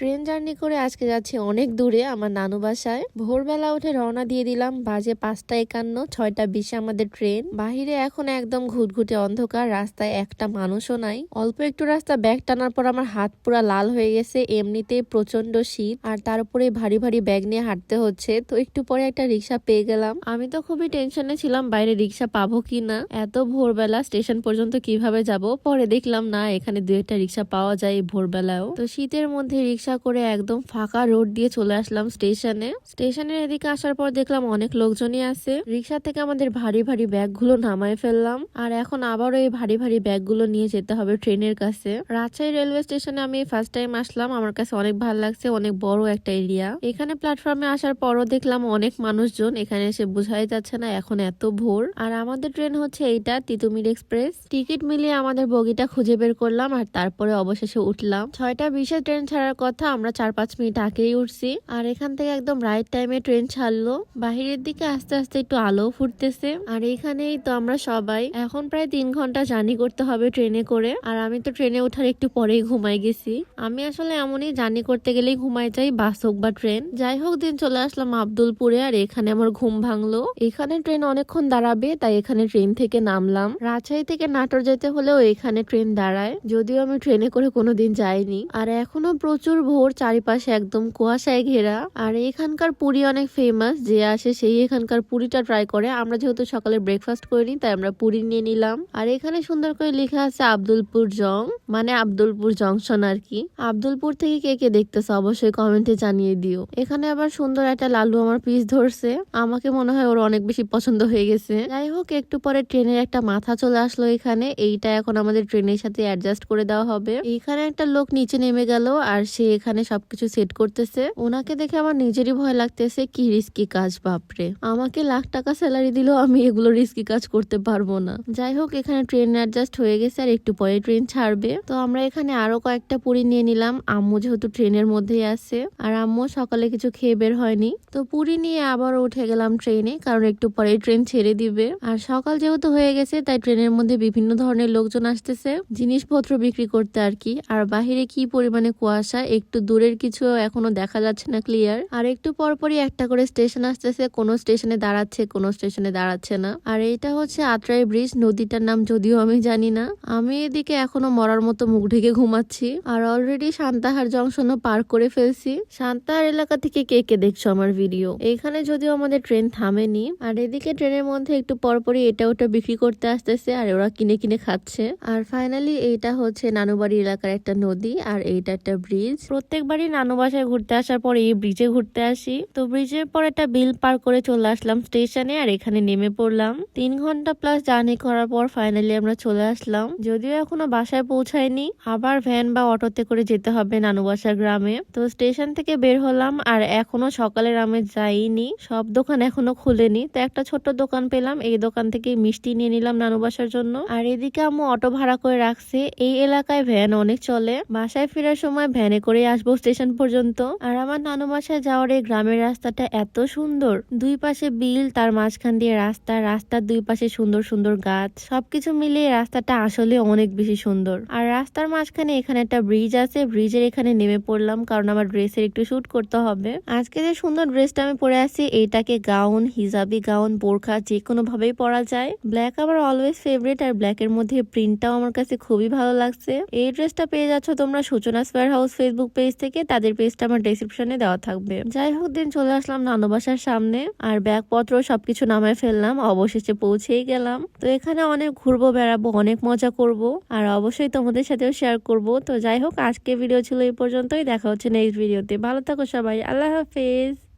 Train journey করে আজকে যাচ্ছি অনেক দূরে আমার নানু বাসায়। ভোরবেলা উঠে রওনা দিয়ে দিলাম, বাজে পাঁচটা একান্ন, ছয়টা বিশে আমাদের ট্রেন। বাহিরে এখন একদম ঘুটঘুটে অন্ধকার, রাস্তায় একটা মানুষও নাই। অল্প একটু রাস্তা ব্যাগ টানার পর আমার হাত পুরা লাল হয়ে গেছে এমনিতেই প্রচণ্ড শীত। আর তার উপরে ভারী ভারী ব্যাগ নিয়ে হাঁটতে হচ্ছে, তো একটু পরে একটা রিক্সা পেয়ে গেলাম। আমি তো খুবই টেনশনে ছিলাম বাইরে রিক্সা পাবো কি না এত ভোরবেলা স্টেশন পর্যন্ত কীভাবে যাব? পরে দেখলাম না, এখানে দু একটা রিক্সা পাওয়া যায় ভোরবেলাও তো শীতের মধ্যে রিক্সা করে একদম ফাঁকা রোড দিয়ে চলে আসলাম স্টেশনে। স্টেশনের এদিকে আসার পর দেখলাম অনেক লোকজনই আছে। রিক্সা থেকে আমাদের ভারী ভারী ব্যাগগুলো নামায় ফেললাম। আর এখন আবারও এই ভারী ভারী ব্যাগগুলো নিয়ে যেতে হবে ট্রেনের কাছে। রাজশাহী রেলওয়ে স্টেশনে আমি ফার্স্ট টাইম আসলাম। আমার কাছে অনেক ভালো লাগছে, অনেক বড় একটা এরিয়া এখানে প্ল্যাটফর্মে আসার পরও দেখলাম অনেক মানুষজন। এখানে এসে বোঝাই যাচ্ছে না এখন এত ভোর। আর আমাদের ট্রেন হচ্ছে এইটা, তিতুমির এক্সপ্রেস। টিকিট মিলিয়ে আমাদের বগিটা খুঁজে বের করলাম আর তারপরে অবশেষে উঠলাম। ছয়টা বিশে ট্রেন ছাড়ার কথা আমরা চার পাঁচ মিনিট আগেই উঠছি। আর এখান থেকে একদম রাইট টাইমে ট্রেন ছাড়লো। বাহিরের দিকে আস্তে আস্তে একটু আলো ফুটতেছে। আর এইখানেই তো আমরা সবাই, এখন প্রায় তিন ঘণ্টা জার্নি করতে হবে ট্রেনে করে। আর আমি তো ট্রেনে ওঠার একটু পরেই ঘুমাই গেছি। আমি আসলে এমনই জার্নি করতে গেলেই ঘুমাই যাই বাস হোক বা ট্রেন যাই হোক, দিন চলে আসলাম আব্দুলপুরে। আর এখানে আমার ঘুম ভাঙলো। এখানে ট্রেন অনেকক্ষণ দাঁড়াবে, তাই এখানে ট্রেন থেকে নামলাম। রাজশাহী থেকে নাটোর যেতে হলেও এখানে ট্রেন দাঁড়ায়। যদিও আমি ট্রেনে করে কোনোদিন যাইনি। আর এখনও প্রচুর ভোর, চারিপাশে একদম কুয়াশায় ঘেরা। আর এখানকার পুরি অনেক ফেমাস যে আসে সেই এখানকার পুরিটা ট্রাই করে। আমরা যেহেতু সকালে ব্রেকফাস্ট করিনি, তাই আমরা পুরি নিয়ে নিলাম। আর এখানে সুন্দর করে লেখা আছে আব্দুলপুর জং মানে আব্দুলপুর জংশন আর কি। আব্দুলপুর থেকে কে কে দেখতেছে অবশ্যই কমেন্টে জানিয়ে দিও। এখানে আবার সুন্দর একটা লালু আমার পিস ধরছে। আমাকে মনে হয় ওর অনেক বেশি পছন্দ হয়ে গেছে। যাই হোক, একটু পরে ট্রেনের একটা মাথা চলে আসলো এখানে। এইটা এখন আমাদের ট্রেনের সাথে অ্যাডজাস্ট করে দেওয়া হবে। এখানে একটা লোক নিচে নেমে গেল, আর সে এখানে সবকিছু সেট করতেছে। ওনাকে দেখে আমার নিজেরই ভয় লাগতেছে, কি রিস্কি কাজ, বাপরে। আমাকে লাখ টাকা স্যালারি দিলেও আমি এগুলো রিস্কি কাজ করতে পারব না। যাই হোক, এখানে ট্রেন অ্যাডজাস্ট হয়ে গেছে আর একটু পরে ট্রেন ছাড়বে। তো আমরা এখানে আরও কয়েকটা পুরি নিয়ে নিলাম। আম্মু যেহেতু ট্রেনের মধ্যেই আছে, আর আম্মু সকালে কিছু খেয়ে বের হয়নি। তো পুরি নিয়ে আবার উঠে গেলাম ট্রেনে কারণ একটু পরে ট্রেন ছেড়ে দিবে। আর সকাল যেহেতু হয়ে গেছে, তাই ট্রেনের মধ্যে বিভিন্ন ধরনের লোকজন আসতেছে, জিনিসপত্র বিক্রি করতে আর কি। আর বাহিরে কি পরিমাণে কুয়াশা, একটু দূরের কিছু এখনও দেখা যাচ্ছে না ক্লিয়ার আর একটু পরপরই একটা করে স্টেশন আসতেছে, কোনো স্টেশনে দাঁড়াচ্ছে, কোনো স্টেশনে দাঁড়াচ্ছে না। আর এইটা হচ্ছে আত্রাই ব্রিজ নদীটার নাম যদিও আমি জানি না। আমি এদিকে এখনও মরার মতো মুখ ঢেকে ঘুমাচ্ছি। আর অলরেডি সান্তাহার জংশনও পার করে ফেলছি। সান্তাহার এলাকা থেকে কে কে দেখছ আমার ভিডিও এখানে যদিও আমাদের ট্রেন থামেনি। আর এদিকে ট্রেনের মধ্যে একটু পরপরই এটা ওটা বিক্রি করতে আসতেছে আর ওরা কিনে কিনে খাচ্ছে। আর ফাইনালি এইটা হচ্ছে নানুবাড়ি এলাকার একটা নদী আর এইটা একটা ব্রিজ প্রত্যেকবারই নানু বাসায় ঘুরতে আসার পর এই ব্রিজে ঘুরতে আসি। তো ব্রিজের পর একটা বিল পার করে চলে আসলাম স্টেশনে আর এখানে নেমে পড়লাম। তিন ঘণ্টা প্লাস জার্নি করার পর ফাইনালি আমরা চলে আসলাম। যদিও এখনও বাসায় পৌঁছায়নি, আবার ভ্যান বা অটোতে করে যেতে হবে নানু বাসার গ্রামে। তো স্টেশন থেকে বের হলাম আর এখনও সকালের আমি যাইনি সব দোকান এখনও খুলেনি। তো একটা ছোট্ট দোকান পেলাম, এই দোকান থেকে মিষ্টি নিয়ে নিলাম নানু বাসার জন্য। আর এদিকে আম্মু অটো ভাড়া করে রাখছে। এই এলাকায় ভ্যান অনেক চলে। বাসায় ফেরার সময় ভ্যানে করে আসব স্টেশন পর্যন্ত। আর আমার নানু বাসায় যাওয়ার এই গ্রামের রাস্তাটা এত সুন্দর। দুই পাশে বিল, তার মাঝখান দিয়ে রাস্তা, রাস্তার দুই পাশে সুন্দর সুন্দর গাছ। সবকিছু মিলিয়ে রাস্তাটা আসলে অনেক বেশি সুন্দর। আর রাস্তার মাঝখানে এখানে একটা ব্রিজ আছে। ব্রিজের এখানে নেমে পড়লাম, কারণ আমার ড্রেসের একটু শুট করতে হবে। আজকে যে সুন্দর ড্রেসটা আমি পরে আছি এইটাকে গাউন, হিজাবি গাউন, বোরখা যে কোনো ভাবেই পরা যায়। ব্ল্যাক আমার অলওয়েজ ফেভারিট আর ব্ল্যাকের মধ্যে প্রিন্টটাও আমার কাছে খুবই ভালো লাগছে। এই ড্রেসটা পেয়ে যাচ্ছ তোমরা Suchana square house Facebook page থেকে তাদের পেজটা আমার ডেসক্রিপশনে দেওয়া থাকবে। যাই হোক দিন চলে আসলাম নানবাসার সামনে, আর ব্যাগপত্র সবকিছু নামায় ফেললাম, অবশেষে পৌঁছেই গেলাম। তো এখানে অনেক ঘুরবো, বেড়াবো, অনেক মজা করব, আর অবশ্যই তোমাদের সাথেও শেয়ার করব। তো যাই হোক আজকে ভিডিও ছিল এই পর্যন্তই, দেখা হচ্ছে নেক্সট ভিডিওতে ভালো থাকো সবাই, আল্লাহ হাফেজ।